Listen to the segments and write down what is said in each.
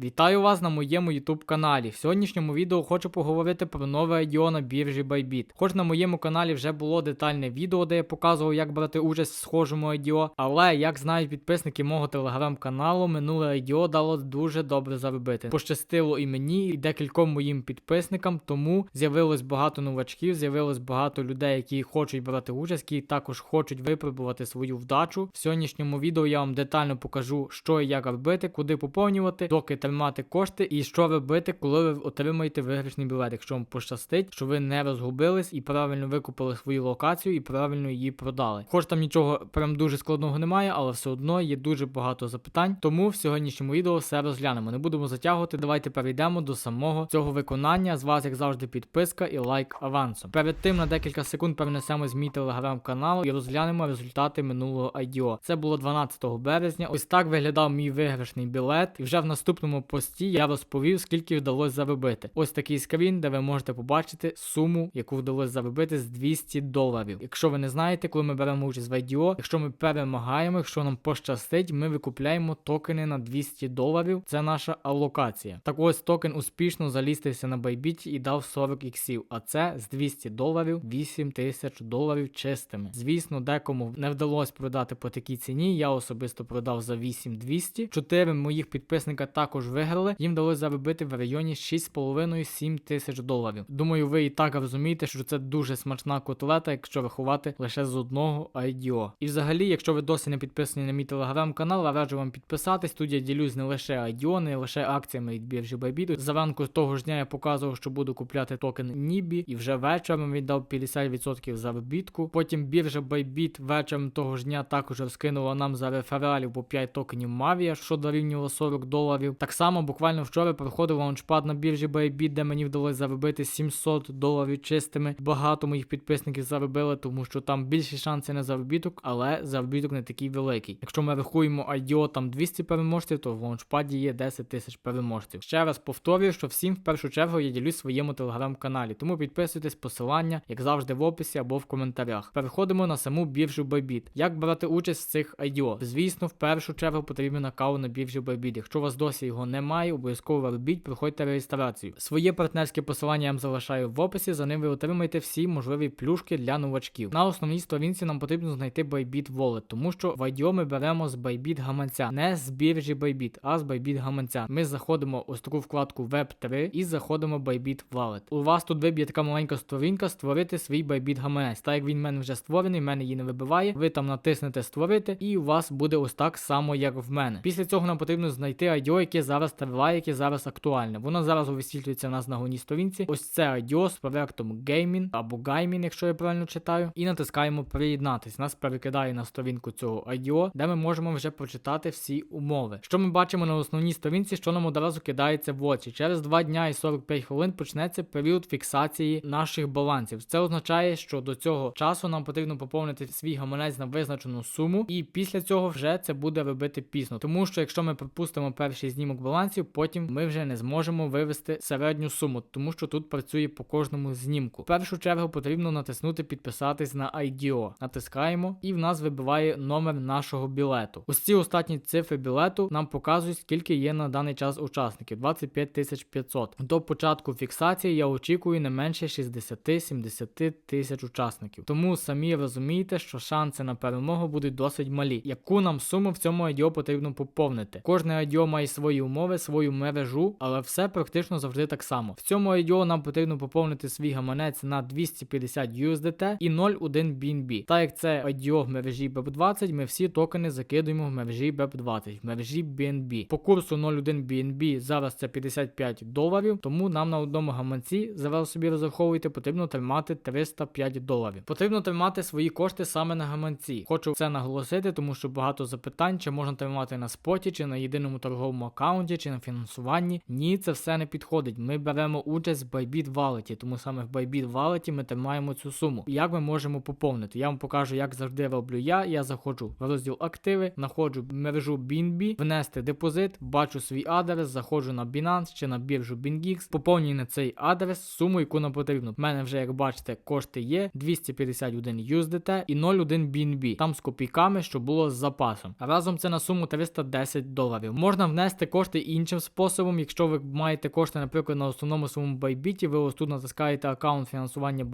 Вітаю вас на моєму YouTube каналі. В сьогоднішньому відео хочу поговорити про нове IDO на біржі Bybit. Хоч на моєму каналі вже було детальне відео, де я показував, як брати участь в схожому IDO, але як знають підписники мого телеграм-каналу, минуле IDO дало дуже добре заробити. Пощастило і мені, і декільком моїм підписникам, тому з'явилось багато новачків, з'явилось багато людей, які хочуть брати участь, які також хочуть випробувати свою вдачу. В сьогоднішньому відео я вам детально покажу, що і як робити, куди поповнювати, доки тримати кошти, і що робити, коли ви отримаєте виграшний білет, якщо вам пощастить, що ви не розгубились і правильно викупили свою локацію і правильно її продали. Хоч там нічого прям дуже складного немає, але все одно є дуже багато запитань. Тому в сьогоднішньому відео все розглянемо. Не будемо затягувати. Давайте перейдемо до самого цього виконання. З вас, як завжди, підписка і лайк авансом. Перед тим на декілька секунд перенесемо з мій телеграм-канал і розглянемо результати минулого IDO. Це було 12 березня. Ось так виглядав мій виграшний білет. І вже в наступному пості я розповів, скільки вдалося заробити. Ось такий скрін, де ви можете побачити суму, яку вдалося заробити з 200 доларів. Якщо ви не знаєте, коли ми беремо участь в IDO, якщо ми перемагаємо, якщо нам пощастить, ми викупляємо токени на 200 доларів. Це наша алокація. Так ось токен успішно залістився на Bybit і дав 40 іксів, а це з 200 доларів 8 тисяч доларів чистими. Звісно, декому не вдалося продати по такій ціні. Я особисто продав за 8200. Чотири моїх підписника також виграли. Їм вдалося заробити в районі 6,5-7 тисяч доларів. Думаю, ви і так розумієте, що це дуже смачна котлета, якщо рахувати лише з одного IDO. І взагалі, якщо ви досі не підписані на мій телеграм-канал, я раджу вам підписатись. Тут я ділюсь не лише IDO, не лише акціями від біржі Bybit. Зранку того ж дня я показував, що буду купляти токен Нібі, і вже вечором віддав 50% заробітку. Потім біржа Bybit вечором того ж дня також розкинула нам за рефералів по 5 токенів Mavia, що дорівнювало 40 доларів. Так само буквально вчора проходив лаунчпад на біржі Bybit, де мені вдалося заробити 700 доларів чистими. Багато моїх підписників заробили, тому що там більші шанси на заробіток, але заробіток не такий великий. Якщо ми рахуємо IDO там 200 переможців, то в лаунчпаді є 10 тисяч переможців. Ще раз повторюю, що всім в першу чергу я ділюсь своєму телеграм-каналі, тому підписуйтесь посилання, як завжди, в описі або в коментарях. Переходимо на саму біржу Bybit. Як брати участь в цих IDO? Звісно, в першу чергу потрібен аккаунт на біржі Bybit. Якщо у вас досі його немає, обов'язково робіть, проходьте реєстрацію. Своє партнерське посилання я вам залишаю в описі, за ним ви отримаєте всі можливі плюшки для новачків. На основній сторінці нам потрібно знайти Bybit Wallet, тому що в IDO ми беремо з Bybit гаманця, не з біржі Bybit, а з Bybit гаманця. Ми заходимо ось таку вкладку Web3 і заходимо Bybit Wallet. У вас тут виб'є така маленька сторінка створити свій Bybit гаманець. Так як він в мене вже створений, в мене її не вибиває. Ви там натиснете створити, і у вас буде ось так само, як в мене. Після цього нам потрібно знайти IDO, яке зараз триває, яке зараз актуальне. Воно зараз висвітлюється у нас на головній сторінці. Ось це IDO з проектом Gaming або Gaimin, якщо я правильно читаю, і натискаємо приєднатись. Нас перекидає на сторінку цього IDO, де ми можемо вже прочитати всі умови. Що ми бачимо на основній сторінці, що нам одразу кидається в очі. Через 2 дня і 45 хвилин почнеться період фіксації наших балансів. Це означає, що до цього часу нам потрібно поповнити свій гаманець на визначену суму, і після цього вже це буде робити пізно. Тому що якщо ми пропустимо перший знімок балансів, потім ми вже не зможемо вивести середню суму, тому що тут працює по кожному знімку. В першу чергу потрібно натиснути підписатись на IDO. Натискаємо, і в нас вибиває номер нашого білету. Ось ці останні цифри білету нам показують, скільки є на даний час учасників 25 500. До початку фіксації я очікую не менше 60-70 тисяч учасників. Тому самі розумієте, що шанси на перемогу будуть досить малі. Яку нам суму в цьому IDO потрібно поповнити? Кожне IDO має свої умови, свою мережу, але все практично завжди так само. В цьому IDO нам потрібно поповнити свій гаманець на 250 USDT і 0,1 BNB. Так як це IDO в мережі BEP20, ми всі токени закидуємо в мережі BEP20, в мережі BNB. По курсу 0,1 BNB зараз це 55 доларів, тому нам на одному гаманці, зараз собі розраховуйте, потрібно тримати 305 доларів. Потрібно тримати свої кошти саме на гаманці. Хочу це наголосити, тому що багато запитань, чи можна тримати на споті, чи на єдиному торговому аккаунті, чи на фінансуванні. Ні, це все не підходить. Ми беремо участь в Bybit Wallet, тому саме в Bybit Wallet ми тримаємо цю суму. Як ми можемо поповнити? Я вам покажу, як завжди роблю я. Я заходжу в розділ активи, знаходжу мережу BNB, внести депозит, бачу свій адрес, заходжу на Binance чи на біржу BingX, поповнюю на цей адрес суму, яку нам потрібно. У мене вже, як бачите, кошти є 251 USDT і 0,1 BNB. Там з копійками, що було з запасом. Разом це на суму 310 доларів. Можна внести кошти кошти іншим способом. Якщо ви маєте кошти, наприклад, на основному своєму байбіті, ви ось тут натискаєте аккаунт фінансування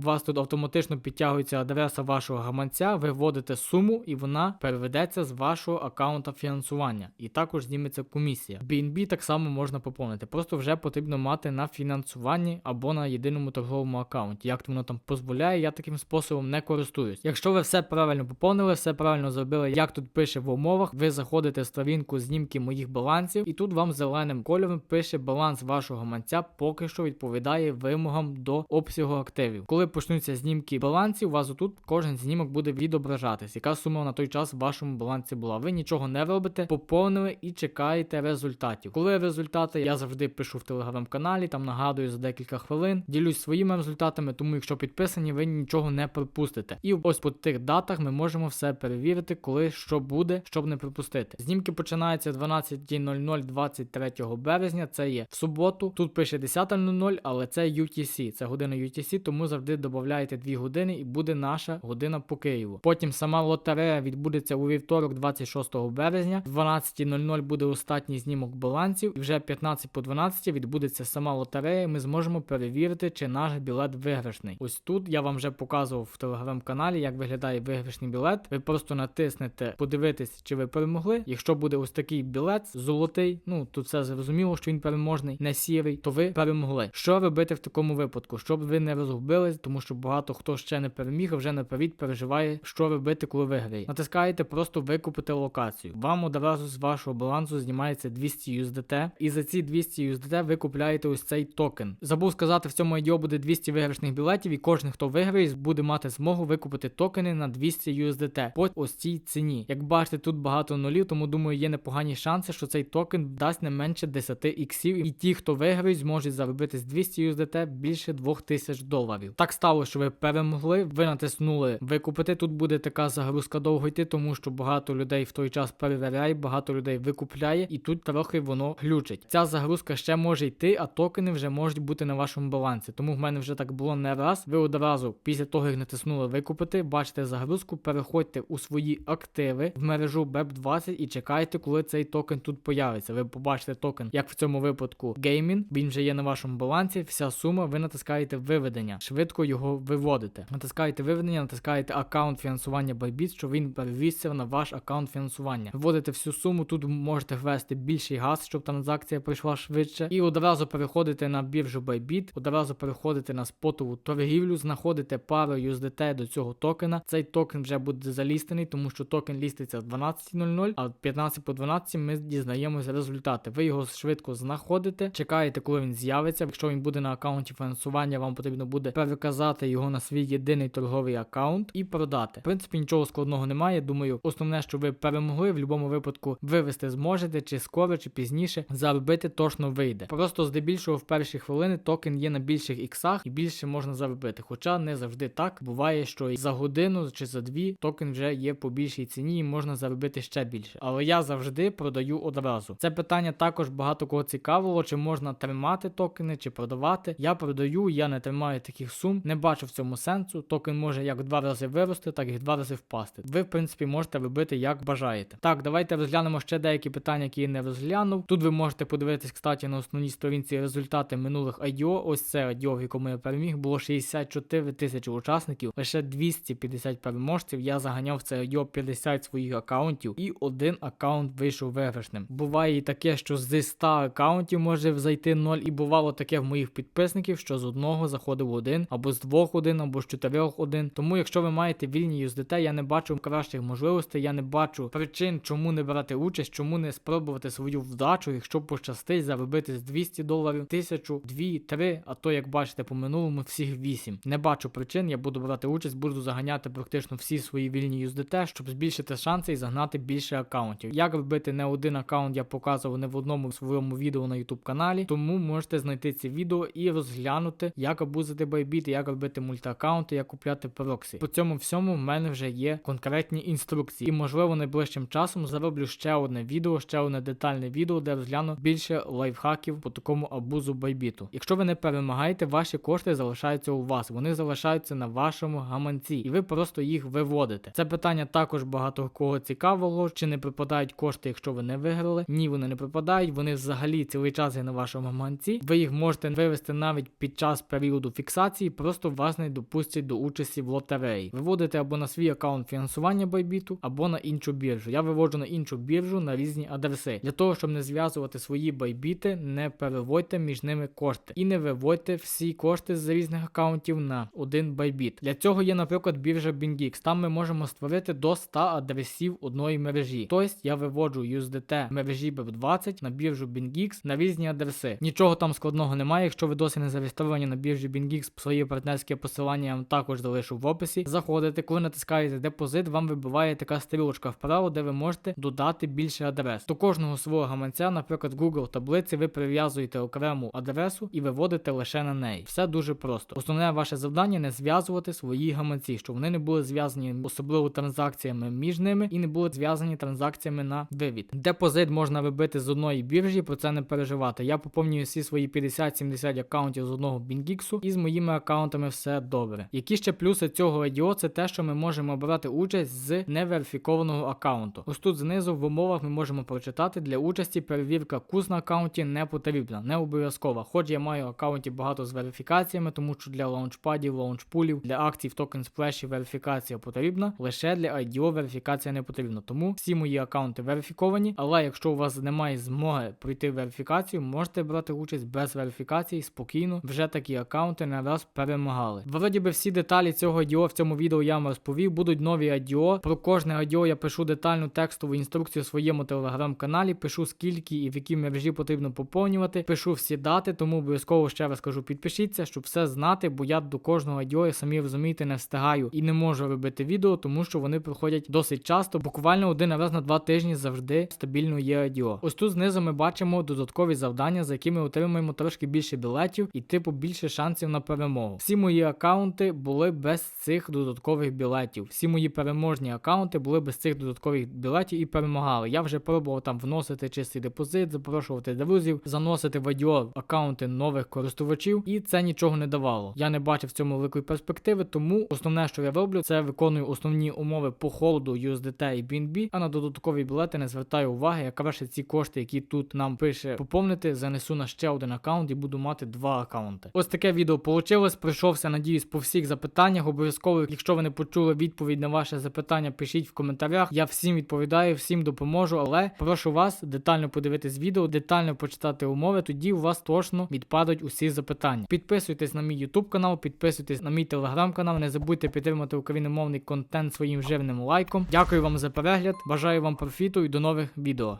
у вас тут автоматично підтягується адреса вашого гаманця, ви вводите суму і вона переведеться з вашого аккаунта фінансування. І також зніметься комісія. BNB так само можна поповнити. Просто вже потрібно мати на фінансуванні або на єдиному торговому аккаунті. Як воно там дозволяє, я таким способом не користуюсь. Якщо ви все правильно поповнили, все правильно зробили, як тут пише в умовах, ви заходите в сторінку знімки моїх балансів, і тут вам зеленим кольором пише баланс вашого гаманця поки що відповідає вимогам до обсягу активів. Коли почнуться знімки балансів, у вас отут кожен знімок буде відображатись, яка сума на той час в вашому балансі була. Ви нічого не робите, поповнили і чекаєте результатів. Коли результати я завжди пишу в телеграм-каналі, там нагадую за декілька хвилин, ділюсь своїми результатами, тому якщо підписані, ви нічого не пропустите. І ось по тих датах ми можемо все перевірити, коли що буде, щоб не пропустити. Знімки починаються 12.00 23 березня. Це є в суботу. Тут пише 10.00, але це UTC, це година UTC, тому завжди додаєте 2 години і буде наша година по Києву. Потім сама лотерея відбудеться у вівторок, 26 березня. 12.00 буде остатній знімок балансів, і вже 15 по 12 відбудеться сама лотерея. Ми зможемо перевірити, чи наш білет виграшний. Ось тут я вам вже показував в телеграм-каналі, як виглядає виграшний білет. Ви просто натиснете подивитись, чи ви перемогли. Якщо буде ось такий білет золотий, ну тут все зрозуміло, що він переможний, не сірий, то ви перемогли. Що робити в такому випадку? Щоб ви не розгубились, тому що багато хто ще не переміг, вже наперед переживає, що робити, коли виграє. Натискаєте просто викупити локацію. Вам одразу з вашого балансу знімається 200 USDT, і за ці 200 USDT ви купляєте ось цей токен. Забув сказати, в цьому IDO буде 200 виграшних білетів, і кожен, хто виграє, буде мати змогу викупити токени на 200 USDT по ось цій ціні. Як бачите, тут багато нулів, тому думаю, є непогані шанси, що цей токен дасть не менше 10 іксів, і ті, хто виграють, зможуть заробити з 200 USDT більше 2000 доларів. Так стало, що ви перемогли, ви натиснули викупити. Тут буде така загрузка довго йти, тому що багато людей в той час перевіряє, багато людей викупляє, і тут трохи воно глючить. Ця загрузка ще може йти, а токени вже можуть бути на вашому балансі. Тому в мене вже так було не раз. Ви одразу після того, як натиснули викупити, бачите загрузку, переходьте у свої активи в мережу BEP20 і чекайте, коли цей токен тут появиться. Ви побачите токен, як в цьому випадку Gaming, він вже є на вашому балансі. Вся сума, ви натискаєте виведення, швидко його виводите. Натискаєте виведення, натискаєте аккаунт фінансування Bybit, що він перевісся на ваш аккаунт фінансування. Вводите всю суму, тут можете ввести більший газ, щоб транзакція пройшла швидше. І одразу переходите на біржу Bybit, одразу переходите на спотову торгівлю, знаходите пару USDT до цього токена. Цей токен вже буде залістений, тому що токен ліститься в 12.00, а в 15 по 12 ми дізнаємося результати. Ви його швидко знаходите, чекаєте, коли він з'явиться. Якщо він буде на аккаунті фінансування, вам потрібно буде переказати його на свій єдиний торговий аккаунт і продати. В принципі, нічого складного немає. Думаю, основне, що ви перемогли, в будь-якому випадку вивести зможете, чи скоро, чи пізніше заробити точно вийде. Просто здебільшого в перші хвилини токен є на більших іксах і більше можна заробити. Хоча не завжди так буває, що і за годину чи за дві токен вже є по більшій ціні і можна заробити ще більше. Але я завжди продаю одразу. Це питання також багато кого цікавило, чи можна тримати токени, чи продавати. Я продаю, я не тримаю таких сум, не бачу в цьому сенсу. Токен може як два рази вирости, так і два рази впасти. Ви, в принципі, можете робити як бажаєте. Так, давайте розглянемо ще деякі питання, які я не розглянув. Тут ви можете подивитись, кстати, на основній сторінці результати минулих IDO. Ось це IDO, в якому я переміг, було 64 тисячі учасників, лише 250 переможців. Я заганяв в це IDO 50 своїх аккаунтів, і один аккаунт вийшов виграшним. Буває і таке, що зі 100 аккаунтів може зайти 0, і бувало таке в моїх підписників, що з одного заходив один, або з двох один, або з чотирьох один. Тому, якщо ви маєте вільні USDT, я не бачу кращих можливостей, я не бачу причин, чому не брати участь, чому не спробувати свою вдачу, якщо пощастить заробити з 200 доларів, 1000, 2, 3, а то, як бачите, по минулому всіх 8. Не бачу причин, я буду брати участь, буду заганяти практично всі свої вільні USDT, щоб збільшити шанси і загнати більше аккаунтів. Як робити не один аккаунт, я показував не в одному своєму відео на YouTube каналі, тому можете знайти ці відео і розглянути, як абузити байбіт, як робити мультиаккаунти, як купляти проксі. По цьому всьому в мене вже є конкретні інструкції, і можливо найближчим часом зароблю ще одне відео, ще одне детальне відео, де розгляну більше лайфхаків по такому абузу байбіту. Якщо ви не перемагаєте, ваші кошти залишаються у вас, вони залишаються на вашому гаманці, і ви просто їх виводите. Це питання також багато кого цікавило, чи не припадають кошти, якщо ви не виграли. Ні, ні, вони не пропадають, вони взагалі цілий час є на вашому гаманці. Ви їх можете вивести навіть під час періоду фіксації, просто вас не допустять до участі в лотереї. Виводите або на свій аккаунт фінансування байбіту, або на іншу біржу. Я виводжу на іншу біржу на різні адреси. Для того, щоб не зв'язувати свої байбіти, не переводьте між ними кошти і не виводьте всі кошти з різних аккаунтів на один байбіт. Для цього є, наприклад, біржа BingX. Там ми можемо створити до 100 адресів одної мережі. Тобто я виводжу USDT мережі BEP20 на біржу BingX на різні адреси. Нічого там складного немає. Якщо ви досі не зареєстровані на біржі BingX, своє партнерське посилання я вам також залишу в описі. Заходите, коли натискаєте депозит, вам вибиває така стрілочка вправо, де ви можете додати більше адрес. До кожного свого гаманця, наприклад, Google таблиці, ви прив'язуєте окрему адресу і виводите лише на неї. Все дуже просто. Основне ваше завдання не зв'язувати свої гаманці, щоб вони не були зв'язані особливо транзакціями між ними і не були зв'язані транзакціями на вивід. Депозит можна вибити з одної біржі, про це не переживати. Я поповнюю всі свої 50-70 аккаунтів з одного BingX і з моїми аккаунтами все добре. Які ще плюси цього IDO, це те, що ми можемо брати участь з неверифікованого аккаунту. Ось тут знизу в умовах ми можемо прочитати для участі перевірка куз на аккаунті не потрібна, не обов'язкова. Хоч я маю аккаунті багато з верифікаціями, тому що для лаунчпадів, лаунчпулів, для акцій в токен сплеші верифікація потрібна. Лише для IDO верифікація не потрібна. Тому всі мої аккаунти верифіковані. Але якщо у вас немає змоги пройти верифікацію, можете брати участь без верифікації спокійно. Вже такі аккаунти не раз перемагали. Вроді би всі деталі цього IDO в цьому відео я вам розповів. Будуть нові IDO. Про кожне IDO я пишу детальну текстову інструкцію в своєму телеграм-каналі. Пишу скільки і в якій мережі потрібно поповнювати. Пишу всі дати, тому обов'язково ще раз кажу, підпишіться, щоб все знати, бо я до кожного IDO, самі розумієте, не встигаю і не можу робити відео, тому що вони проходять досить часто. Буквально один раз на два тижні завжди стабільно є IDO. Ось тут знизу ми бачимо додаткові завдання, за якими отримуємо трошки більше білетів і типу більше шансів на перемогу. Всі мої аккаунти були без цих додаткових білетів. Всі мої переможні аккаунти були без цих додаткових білетів і перемагали. Я вже пробував там вносити чистий депозит, запрошувати друзів, заносити в IDO аккаунти нових користувачів, і це нічого не давало. Я не бачив в цьому великої перспективи, тому основне, що я роблю, це виконую основні умови по холоду USDT і BNB, а на додаткові білети не звертаю уваги. Я краще ці кошти, які тут нам пише поповнити, занесу на ще один аккаунт і буду мати два аккаунти. Ось таке відео получилось. Пройшовся, надіюсь, по всіх запитаннях. Обов'язково, якщо ви не почули відповідь на ваше запитання, пишіть в коментарях. Я всім відповідаю, всім допоможу, але прошу вас детально подивитись відео, детально почитати умови. Тоді у вас точно відпадуть усі запитання. Підписуйтесь на мій YouTube канал, підписуйтесь на мій телеграм канал. Не забудьте підтримати україномовний контент своїм жирним лайком. Дякую вам за перегляд. Бажаю вам профіту і до нових відео.